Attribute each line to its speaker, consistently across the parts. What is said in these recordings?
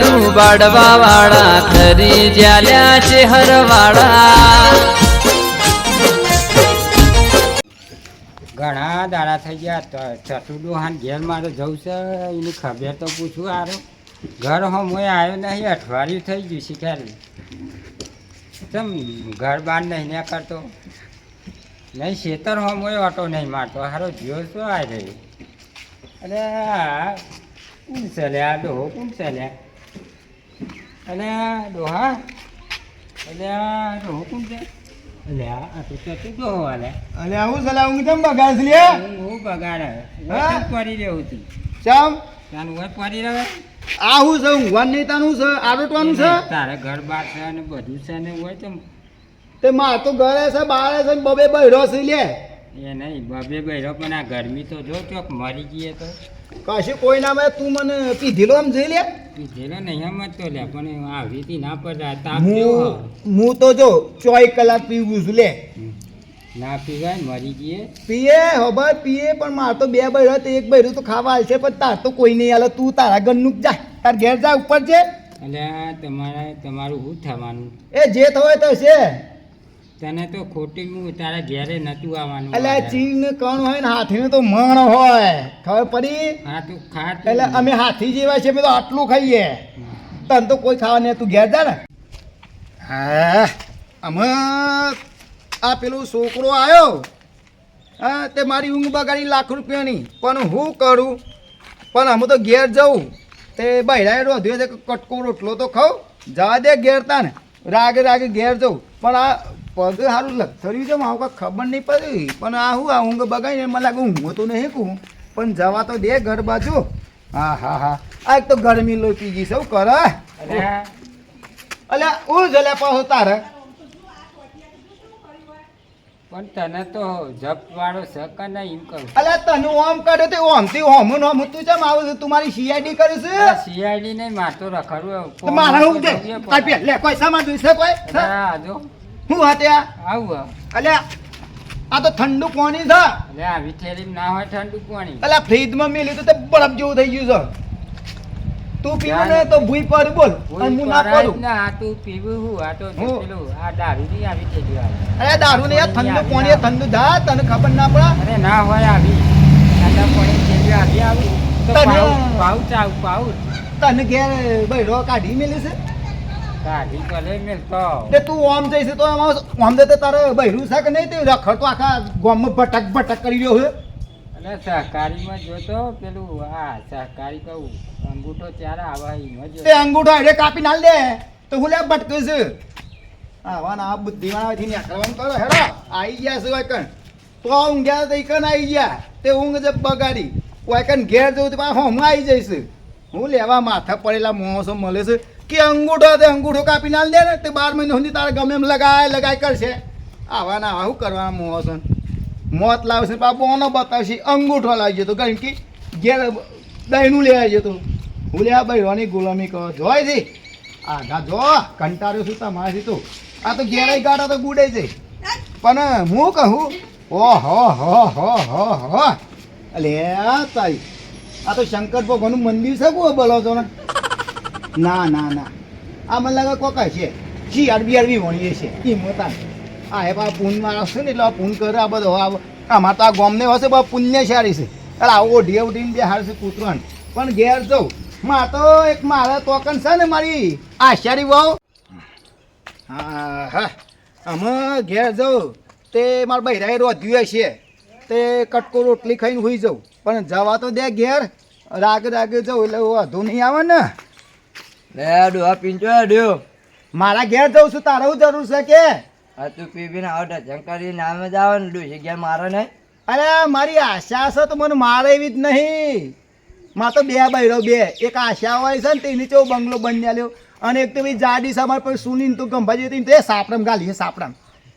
Speaker 1: લાડુ બાડવા વાળા, ખરી જ્યાલ્યા છે હરવાળા
Speaker 2: ઘણા દાડા થઈ ગયા ચતુડું હાન ઘેર મારે જવું છે, એની ખબર તો પૂછું આરો ઘર હમોય આવ્યો નહીં, અઠવાડિયું થઈ ગયું શીખારી તમ ઘર બહાર નહીં ને કરતો? નહીં, ખેતર હમોય ઓટો નહીં મારતો. હારો જીવો શું આવી રહ્યો? અરે કોણ ચાલ્યા? ડોહો કોણ ચાલ્યા? અને ડોહા? એટલે ડોહો કોણ છે? એટલે આ તો ચતું ડોહો હાલે
Speaker 3: આવું સલાહ હું કેમ બગાડ લે
Speaker 2: હું હું બગાડે?
Speaker 3: હા?
Speaker 2: હું? પડી રહ્યું હતું
Speaker 3: ચમ?
Speaker 2: તાનું હોય પડી રહે
Speaker 3: આ હું છે ઊંઘવાનું નહીં તાનું છે આરોટવાનું છે?
Speaker 2: તારે ઘર બાર છે ને બધું છે ને હોય તો
Speaker 3: તે માર તો ઘરે છે બારે છે ને બબે બહેરો છે લે
Speaker 2: એ નહીં બબે બહેરો પણ આ ગરમી તો જો ચોક મરી ગઈએ તો.
Speaker 3: કશું કોઈ ના મેં તું મને પીધેલો આમ જોઈ લે.
Speaker 2: પીધેલો નહીં એમ તો લે પણ આવી હતી ના પડતા તાપ
Speaker 3: હું હું તો જો ચોઈ કલાક પીવું છું લે.
Speaker 2: ના પીવાય મરી ગયે
Speaker 3: પીએ હબર પીએ પણ માર તો બે બહેરો તો એક બૈરું તો ખાવા છે પણ તાર તો કોઈ નહીં હાલે તું તારા ગનનું જ તાર ઘેર જા ઉપર છે.
Speaker 2: એટલે તમારે તમારું શું થવાનું?
Speaker 3: એ જે થવાય તો છે.
Speaker 2: તને તો ખોટી હું તારા ઘેરે નતું આવવાનું
Speaker 3: એટલે ચીન કણ હોય ને હાથીને તો મણ હોય. ખબર પડી?
Speaker 2: હા તું ખા
Speaker 3: એટલે અમે હાથી જેવા છે અમે તો આટલું ખાઈએ. તને તો કોઈ ખાવા નહીં તું ઘેર જા ને. હા અમે આ પેલો છોકરો આવ્યો હા તે મારી ઊંઘ બગાડી લાખ રૂપિયાની. પણ હું કરું? પણ અમે તો ઘેર જવું. તે બહેરાએ રોધ્યો છે કટકો રોટલો તો ખાઉં. જવા દે ઘેર તાને. રાગે રાગે ઘેર જવું. પણ આ પગ સારું લથડ્યું છે મારું કાંઈ ખબર નહીં પડી. પણ આ હું આ ઊંઘ બગાડીને મને લાગે ઊંઘો તો નહીં કહું પણ જવા તો દે ઘર બાજુ હા હા હા. આ એક તો ગરમી લોહી પી ગઈ સૌ કરે અલ્યા હું જલે પાછો તારે.
Speaker 2: પણ તને તો જપ વાળો શક નહીં એમ કહું
Speaker 3: અલ્યા તને ઓમ કરે તે ઓમથી ઓમ નો ઓમ તું ચમ આવું છું? તું મારી સીઆઈડી કરે છે?
Speaker 2: સીઆઈડી નહીં મારતો
Speaker 3: રખડું મારા હું પે લે કોઈ સામાન જોઈશે કોઈ?
Speaker 2: આ જો.
Speaker 3: હું હાતે
Speaker 2: આવું
Speaker 3: અલ્યા આ તો ઠંડુ પાણી છે.
Speaker 2: એટલે આવી થેલી ના હોય ઠંડુ પાણી.
Speaker 3: અલ્યા ફ્રીજમાં મેલ્યું તો તે બરફ જેવું થઈ ગયું છે. તું પીવું ને તો ભૂઈ પર બોલ અને હું ના કરું.
Speaker 2: ને, આ તું પીવું હું આ તો પેલું આ દારૂ ની આવી થેલી આવે.
Speaker 3: અરે દારૂ ને આ ઠંડુ પાણી ઠંડુ ધા તને ખબર ના પડે?
Speaker 2: અરે ના હોય આવી. ઠંડા પાણી થેલી આવી આવી. તો
Speaker 3: તને-
Speaker 2: પાઉ પાઉ પાઉચ
Speaker 3: તને ઘેર બૈરો કાઢી મેલી છે? તે તું. ઓમ જઈશ તો ઓમ દે તારે બહેરું છે કે નહીં તે? રખડ તો આખા ગામમાં ભટક ભટક કરી રહ્યો છે.
Speaker 2: એટલે સહકારીમાં જોતો પેલું આ સહકારી કહું અંગૂઠો ત્યારે આવે
Speaker 3: તે અંગૂઠો હાડે કાપી નાલ દે. તો હું લે ભટકે છે. આવા ના આ બુદ્ધિવાળાથી નીકળવાનું કરો હેડો. આઈ ગયા છે વાયકન તો ઊંઘ્યા તો ઈકન આઈ ગયા. તે ઊંઘ જ બગાડી. વાયકન ઘેર જવું તો પાછા હમણાં આવી જઈશ. હું લેવા માથા પડેલા મોસો મળે છે. કે અંગૂઠો તે અંગૂઠો કાપી નાલ દે ને તે બાર મહિને સુધી તારે ગમે એમ લગાય લગાય કરશે. આવા ના આવા શું કરવાના છે? મોત લાવશે બાપુ ઓનો બતાવશે, અંગૂઠો લાવી જતો કારણ કે ઘેર દહીંનું લેવા જતો હું લે બૈરોની ગુલામી કહો. જોય છે આધા જો કંટાળ્યો છું તમારાથી તો. આ તો ઘેરાઈ ગાડા તો ગુડે છે. પણ હું કહું ઓ હો હો હો હો હો. અલે તારી. આ તો શંકર ભગવાનનું મંદિર છે કોઈ બોલો છો ને? ના ના ના. આ મને લાગે કોકા છે. જી અરબી અરબી વણીએ છે. એ મોટા. આ હે બા પૂન આવશે ને એટલે આ પૂન કરે આ બધો. આમાં તો આ ગોમને હશે બા પુણ્યશાળી છે. એટલે આવો ઢેવ ઉઠીને બે હારશે કૂતરાણ પણ ઘેર જવું માં તો એક મારા તોકન છે ને મારી. આશારી વાવ. હા હા આમાં ઘેર જવું તે મારા બૈરાએ રોધ્યું છે તે કટકો રોટલી ખાઈને હોઈ જાઉં. પણ જવા તો દે ઘેર. રાગે રાગે જવું એટલે વધુ નહીં આવે ને
Speaker 1: લે ડોહા પીંચો ડ્યો
Speaker 3: મારા ઘેર જઉં છું તારે હું જરૂર છે કે?
Speaker 1: હા તું પી પીને આવો ટચંકારી નામે જ આવે ને ડોસી ગયા મારે નહીં.
Speaker 3: અરે મારી આશા છે તો મને મારે એવી જ નહીં. માં તો બે બૈરો બે. એક આશા હોય છે ને તે નીચે બંગલો બની લ્યો. અને એક તો બી જાડી સામાર પર સુની તું ગંભાજી હતી તે સાપડમ ગાલી સાપડમ.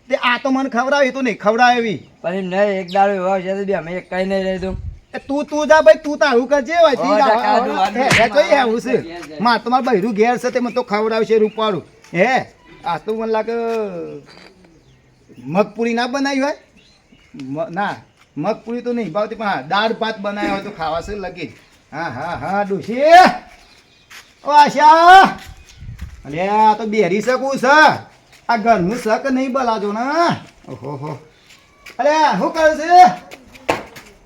Speaker 3: તે આ તો મને ખવડાવી તો નહીં ખવડાવી
Speaker 1: પણ નહીં એક દાડો એવો છે તો બી અમે એક કઈ નહીં રહી તું
Speaker 3: એ તું તું જા ભાઈ તું તારું કરજે
Speaker 1: હો, દુવાનું.
Speaker 3: હે આવું છે. માં તમાર બૈરું ઘેર છે તે મને તો ખવડાવશે રૂપાળું. હે? આ તો મને લાગે મગપુરી ના બનાવી હોય? ના મગપુરી તો નહીં ભાવતી પણ હા દાળ ભાત બનાવ્યા હોય તો ખાવા છે લગી હા હા હા ડોશી. ઓ આશા. અલે આ તો બેરી શકું છે. આ ઘરનું શક નહીં બોલાજો ને. ઓહો હો. અલે શું કરે છે?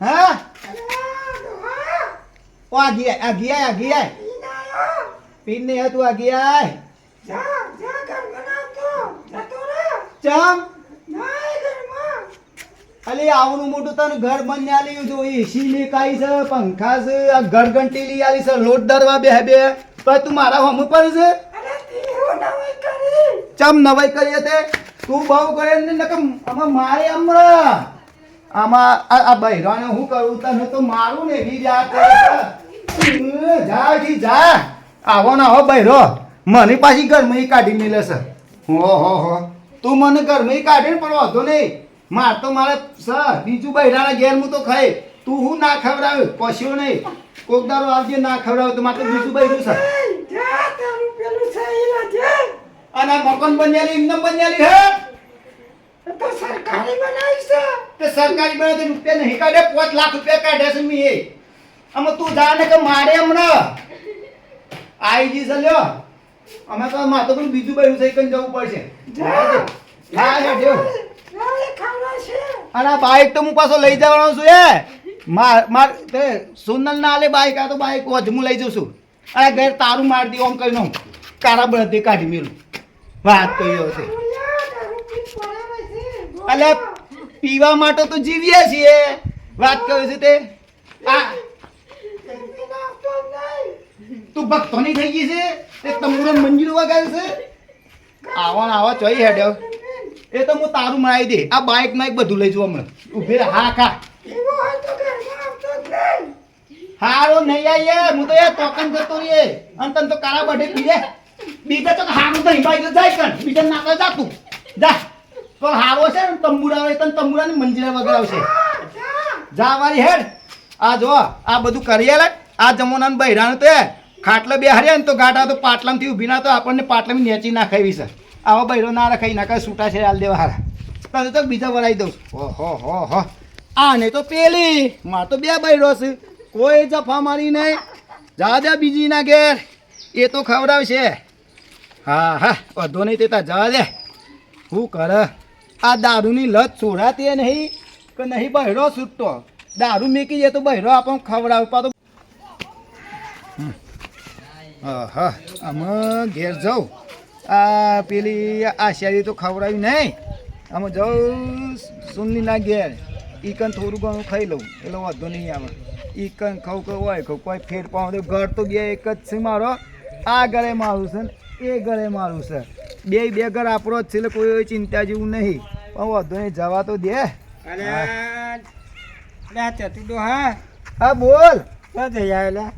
Speaker 3: હા? ઓ, આ ગયા આ ગયા આ ગયા પીન નહીં હતું આ ગયા ચમ. અલી, આવનું મોટું તને ઘર બંને આલી જો એસી લે કાઈ છે, પંખા છે, આ ઘર ઘંટી લઈ આલી છે, લોટ દરવા બે બે. તો તું મારા હમ પર છે. ચમ નવાઈ કરીએ તે તું બહુ કરે ને નકમ આમાં મારે હમણાં. આમાં આ ભાઈ બૈરાને હું કરું, તને તો મારું ને એવી જા કરે જા જી જા. આવો ના હો બૈરો. મને પાછી ગરમી કાઢી મેલે છે હો હો હો. તું મને ગરમી કાઢીને પણ વાંધો નહીં. માર તો મારે સર બીજું બૈરાના ઘેર હું તો ખાઈ. તું હું ના ખવડાવ્યું? પશ્યો નહીં. કોક દારો આવજે ના ખવડાવ્યું તો મારે બીજું બૈરું છે. અને મકન બન્યાલી ઇન્દમ બન્યાલી હે? તે સરકારી બનાવે તો રૂપિયા નહીં કાઢે પાંચ લાખ રૂપિયા કાઢે છે મી આમાં તું જા ને કે મારે હમણાં આઈ જી છે લ્યો. અમે તો મારે તો બીજું બન્યું છે કઈ જવું પડશે. હા અને બાઈક તો હું પાછો લઈ જવાનો છું એ. માર માર તે સોનલ ના આલે બાઈક આ તો બાઈક હું લઈ જઉં છું. અને ઘર તારું માર દી ઓમ કઈ નો કારા બળદે કાઢી મેલું. વાત કહ્યો છે. એટલે પીવા માટે તો જીવીએ છીએ. વાત કહ્યું છે તે. આ તું ભક્તોની થઈ ગઈ છે? તે તમુરન મંજિર વગાડ્યું છે? આવા આવા ચોઈ હેડ્યો. એ તો હું તારું મળાવી દે. આ બાઇક માઇક બધું લઈ જવું હમણાં. ઊભી હા ખા હારો નહીં આઈએ હું તો યાર તોકન જતો રહીએ. અને તને તો કાળા બઢે પીએ બીજા તો હારું તો હિમાઈ જાય કણ. બીજા ના જા તું. જા. તો હારો છે ને તંબુરા આવે તને તંબુરાની મંજીરા વગર આવશે જા વાળી હેડ. આ જો, આ બધું કરીએ લે આ જમોનાનું બૈરાનું તે. ખાટલે બે હર્યા ને તો ગાટા તો પાટલામાંથી ઊભી ના, તો આપણને પાટલામાં નેચી નાખાવી છે. આવા બૈરો ના રખાઈ નાખે છૂટા છે, હાલ દેવા હારા. તને તો બીજા વરાઈ દઉં હો હો હો. આને તો પેલી, માર તો બે બૈરો છે. કોઈ જફા મારી નહીં જા દે બીજી ના ઘેર. એ તો ખવડાવશે. હા હા, વધો નહીં તે તાર જવા દે શું કરે, આ દારૂની લત છોડાતી નહીં કે નહીં બહેરો છૂટતો. દારૂ મેકી જાય તો બહેરો આપણને ખવડાવે પા તો હા આમાં ઘેર જાઉં. આ પેલી આશિયારી તો ખવડાવી નહીં. આમાં જાઉં સુનીના ઘેર. ઈકન થોડું ઘણું ખાઈ લઉં. એટલે વાંધો નહીં આવે. ઈકન ખાવ કે હોય ખાવ કોઈ ફેર પાઉં ઘર તો બે એક જ છે મારો. આ ઘરે મારું છે ને એ ઘરે મારું છે. બે બે ઘર આપણો જ છે એટલે કોઈ ચિંતા જેવું નહીં. પણ વાંધો નહીં જવા તો દે.
Speaker 2: હા
Speaker 3: બોલ.
Speaker 2: ક્યાં જઈ આવેલા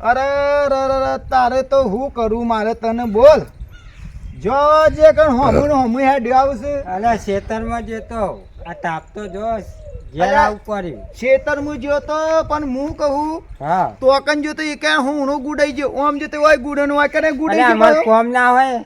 Speaker 3: અરે ર ર ર, તારે તો હું કરું? મારે તને બોલ. જો જે કણ હોમું હોમું હેડ્યો આવશે.
Speaker 2: અલે ખેતરમાં જતો. આ તાપ તો ઘેર
Speaker 3: અલ્યા. ખેતર હું જ્યો પણ હું કહું
Speaker 2: હા.
Speaker 3: તો કણ જોતો એ કે હું ગુડાઈ ગયો. ઓમ જોતો હોય ગુડન હોય કરે
Speaker 2: અરે
Speaker 3: ગુડાઈ ગયો
Speaker 2: કોમ ના હોય.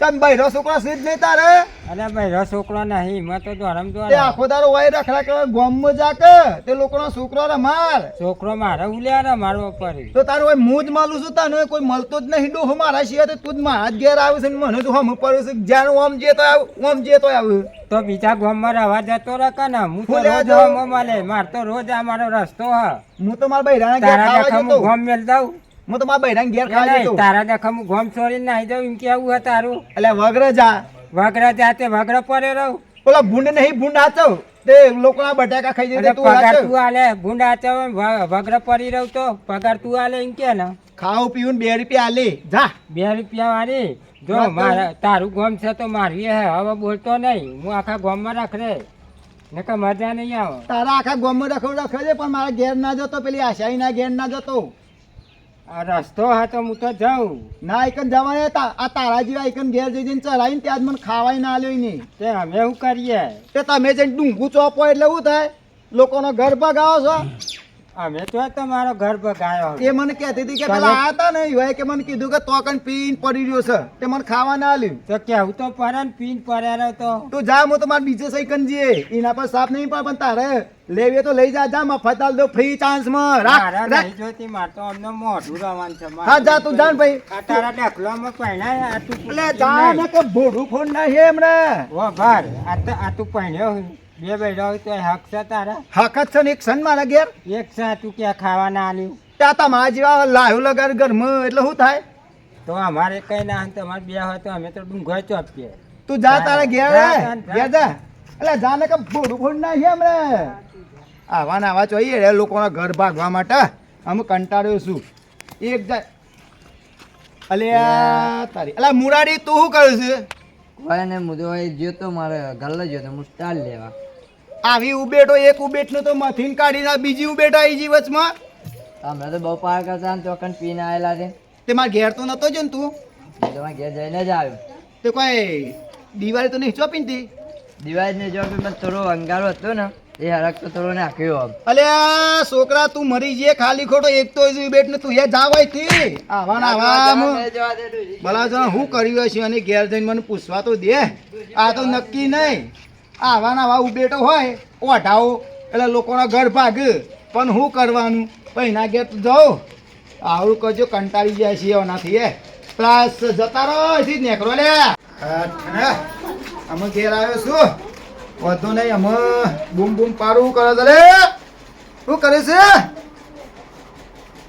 Speaker 3: તન બૈરો છોકરા સીધ નહીં તારે?
Speaker 2: અરે રસ છોકરો નહીં મેં તો ધરમ
Speaker 3: તે આખો હોય રખડા કરે ગોમમાં જાકે? તે લોકોનો છોકરો રમાર
Speaker 2: છોકરો મારે ઉલ્યા રે પડ્યું
Speaker 3: તો તારું હું જ માલું છું તને કોઈ મળતો જ નહીં. ડોહો મારા સિવાય તો તું જ મારા જ ઘેર આવે છે મને તો હમ પડ્યું છે. જ્યાં ઓમ જે તો આવ ઓમ જે તો આવ.
Speaker 2: તો બીજા ગોમ રહેવા જતો રહે કે ને? હું તો રોજ
Speaker 3: જાઉં?
Speaker 2: મળે. માર તો રોજ આ મારો રસ્તો હ.
Speaker 3: હું તો મારા ઘેર ખાવા જતો.
Speaker 2: ગામ મેલ દઉં.
Speaker 3: હું તો મારા બૈરાના ઘેર ખાવા જતો
Speaker 2: તારા દેખા હું ગામ છોડીને નાહી જાઉં એમ કેવું હે તારું?
Speaker 3: એટલે વગર જા.
Speaker 2: વગર જા તે વગર પડે રહું.
Speaker 3: ઓલા ભૂંડ નહીં ભૂંડ હાચવ. તે લોકોના બટાકા ખાઈ જાય તું
Speaker 2: પગાર તું આલે ભૂંડ ચાવે વગર પડી રહું તો પગાર તું આલે એમ કે ને.
Speaker 3: ખાવું પીવું બે રૂપિયા આલે. જા.
Speaker 2: બે રૂપિયા વાળી? જો મારા તારું ગોમ છે તો મારવી હે હવે બોલતો નહીં. હું આખા ગામમાં રાખ રે નકર મજા નહીં આવે.
Speaker 3: તારા આખા ગામમાં રખો રખે પણ મારા ઘેર ના જતો પેલી આશાઈ ના ઘેર ના જતો.
Speaker 2: આ રસ્તો હા તો હું તો જાઉં.
Speaker 3: ના આઈકન જવાય હતા આ તારા જેવા એકન ઘેર જઈ જઈને ચલાવીને ત્યાં જ મને ખાવાય ના આલ્યો નહીં
Speaker 2: તે અમે શું કરીએ?
Speaker 3: તે તમે જઈને ડુંગું ચોપો એટલે શું થાય? લોકોનો ઘર ભગાવો છો?
Speaker 2: અમે તો તમારો ઘર બગાયો
Speaker 3: એ મને કહેતી હતી કે પેલા આયા હતા ને એવાએ કે મને કીધું કે તો કણ પીન પડી રહ્યો છે તે મને ખાવા ના આલ્યું.
Speaker 2: તો કેવું તો પડે ને પીન પડ્યા તો.
Speaker 3: તું જા હું તો મારે બીજે સહી કનજીએ એના પર સાફ નહીં પડે પણ તારે લેવી તો લઈ જા જા મફત આલ દો ફ્રી ચાન્સમાં. રાખ રાખ.
Speaker 2: જોતી મારે તો અમને મોઢું રવાનું છે
Speaker 3: હા જા તું જા ભાઈ.
Speaker 2: આ તારા તું
Speaker 3: એટલે જા ને કે ફોન ના હે હમણાં.
Speaker 2: ઓ ભાર આ તો આ તું પહેણ્યો હોય. બે ભાઈ હોય તો હક છે તારા?
Speaker 3: હક છે ને એક સન મારા ઘેર?
Speaker 2: એક છે તું ક્યાં ખાવા ના આલ્યું?
Speaker 3: ત્યાં તમારા જેવા લાયો લગાડ ઘરમાં એટલે શું થાય?
Speaker 2: તો અમારે કઈ ના તમારે બે હોય તો અમે તો ડુંગર ચોપીએ
Speaker 3: તું જા તારા ઘેર. ઘેર જા. એટલે જા ને કે ભોડું ભૂડ ના છે હમણાં. આવા ના આવા જોઈએ રે લોકોના ઘર ભાગવા માટે. અમે કંટાળ્યો છું. એક જાય અલ્યા તારી. અલ્યા મુરાડી તું શું કરું છે?
Speaker 1: કોઈ ને મુદો એ જ્યો તો મારે ગલ્લે જ્યો તો હું સ્ટાર લેવા.
Speaker 3: આવી ઉબેટો એક ઉબેટનો તો મથીન કાઢીને બીજી ઉબેટ આવી જી વચમાં.
Speaker 1: તમે તો બહુ પાર કરતા ને ચોકન પીને આવેલા છે.
Speaker 3: તે મારા ઘેર તો નતો જ ને તું
Speaker 1: તમારા ઘેર જઈને જ આવ્યો.
Speaker 3: તે કોઈ દિવાળી તો નહીં ચોપી ને તી?
Speaker 1: દિવાળીને જો બી થોડો અંગારો હતો ને એ હરક તો થોડો નાખ્યો આમ.
Speaker 3: અલ્યા છોકરા તું મરી જઈએ ખાલી ખોટો એક તો બેટ ને તું યાર જા હોયથી આવા ના આવા ભલા જણ હું કર્યું હશે અને ઘેર જઈને મને પૂછવા તો દે. આ તો નક્કી નહીં. આવા આવા ઉબેટો હોય, ઓઢાઓ, એટલે લોકોના ઘર ભાગ. પણ શું કરવાનું? પૈના ઘેર તો જાઓ. આવું કરજો, કંટાળી જાય છે એનાથી એ પ્લસ જતા રહો એથી નેકરો લે. અમે ઘેર આવ્યો છું. વધુ નહીં, અમે બૂમ બૂમ પારું કરે લે. શું કરે છે?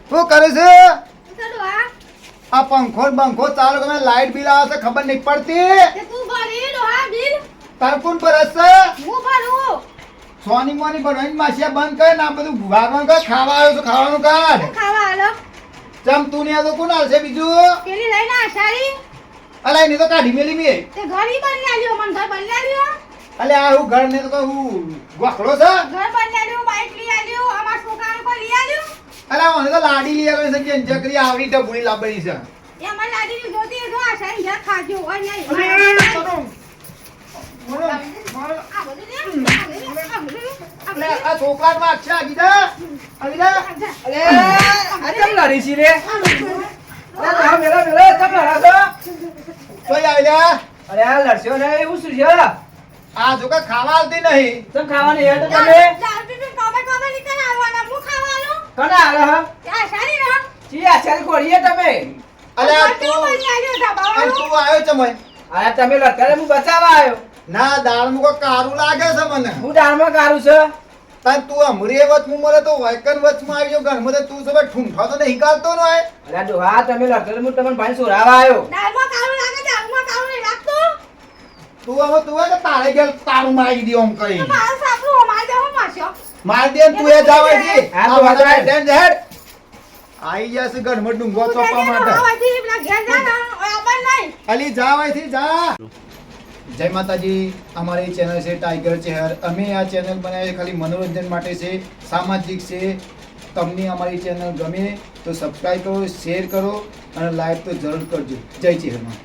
Speaker 3: શું કરે છે? આ પંખો બંખો ચાલુ તમે લાઈટ બિલ આવે છે, ખબર નહીં પડતી. તાર કોણ પરસ ભરું સોની મોની બનાવીને માસિયા બંધ કર ના બધું ભૂવાનું કર ખાવા આવ્યો તો ખાવાનું કાઢ ચમ તું ને તો કોણ આવશે બીજું અલા એની તો કાઢી મેલી મે અલે આ હું ઘર ને તો કહું ગોખલો છે આલ્યો આ મને તો લાડી લઈ આલ્યો છે કે ચકરી આવડી ટપુડી લાવવાની છે અલે આ છોકરા માં
Speaker 1: આ કેમ લડી છી રે? આ મેલા મેલા કેમ લડા છો?
Speaker 3: આવ્યા
Speaker 1: અરે આ લડશો ને એવું શું છે?
Speaker 3: આ જો કે ખાવા આવતી નહીં.
Speaker 1: તમે ખાવાની તો તમે? કના આલે હ? ચી આ ચાલ કોડીએ તમે?
Speaker 3: અરે આ તું તું આવ્યો છે
Speaker 1: અરે તમે લડતા હું બચાવવા આવ્યો.
Speaker 3: ના દાળ મુકો કારું લાગે છે મને.
Speaker 1: હું દાળમાં કારું છે?
Speaker 3: તાન તું અમરી વચમાં મળે તો વૈકન વચમાં આવી ગયો ઘરમાં તો તું સબે ઠૂંઠા તો નહીં કાઢતો ને હોય.
Speaker 1: અરે ડોહા તમે લડતા હું તમને ભાઈ સોરાવા આવ્યો
Speaker 3: તું હવે તું કે તારે ગેલ તારું મારી દે આમ કરી માર દે તું એ જાવ
Speaker 1: હા,
Speaker 3: આ
Speaker 1: તો
Speaker 3: બધા
Speaker 1: વાંધો
Speaker 3: ડેન જહેર આઈ જશે ઘરમાં ડુંગો ચોપા માટે. અલી જા અહીંથી જા. જય માતાજી, અમારી ચેનલ છે ટાઈગર ચેહર અમે આ ચેનલ બનાવી ખાલી મનોરંજન માટે છે, સામાજિક છે. તમને અમારી ચેનલ ગમે તો સબસ્ક્રાઈબ કરો શેર કરો અને લાઈક તો જરૂર કરજો. જય ચેહરમાં